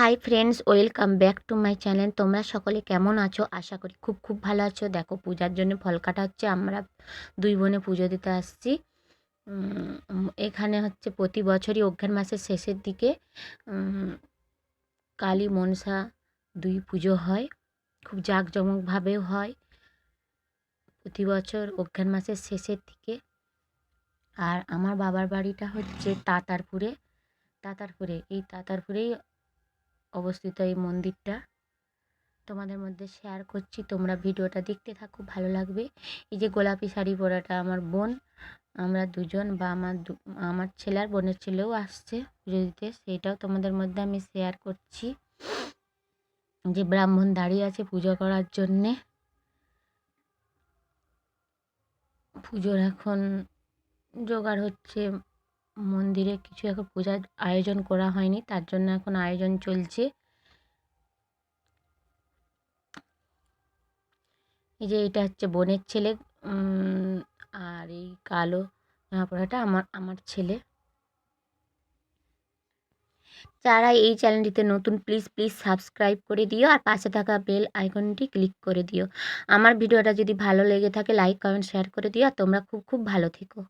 Hi friends welcome back to my channel তোমরা সকলে কেমন আছো? আশা করি খুব খুব ভালো আছো। দেখো, পূজার জন্য ফল কাটা হচ্ছে। আমরা দুই বোনে পুজো দিতে আসছি। এখানে হচ্ছে প্রতি বছরই অজ্ঞান মাসের শেষের দিকে কালী মনসা দুই পুজো হয়। খুব জাঁকজমকভাবেও হয়। প্রতি বছর অজ্ঞান মাসের শেষের দিকে। আর আমার বাবার বাড়িটা হচ্ছে তাতারপুরে। তাতারপুরে, এই তাতারপুরেই অবস্থিত এই মন্দিরটা। তোমাদের মধ্যে শেয়ার করছি, তোমরা ভিডিওটা দেখতে থাকো, ভালো লাগবে। এই যে গোলাপি শাড়ি পরাটা আমার বোন, আমরা দুজন বা আমার আমার ছেলে আর বোনের ছেলেও আসছে পুজো দিতে সেইটাও তোমাদের মধ্যে আমি শেয়ার করছি। যে ব্রাহ্মণ দাঁড়িয়ে আছে পুজো করার জন্যে। পুজোর এখন জোগাড় হচ্ছে মন্দিরে কিছু এখন পূজার আয়োজন করা হয়নি, তার জন্য এখন আয়োজন চলছে। এই যে এটা হচ্ছে বোনের ছেলে আর এই কালো জামা পরাটা আমার আমার ছেলে। যারা এই চ্যানেলটিতে নতুন প্লিজ প্লিজ সাবস্ক্রাইব করে দিও আর পাশে থাকা বেল আইকনটি ক্লিক করে দিও। আমার ভিডিওটা যদি ভালো লেগে থাকে লাইক কমেন্ট শেয়ার করে দিও। আর তোমরা খুব খুব ভালো থেকো।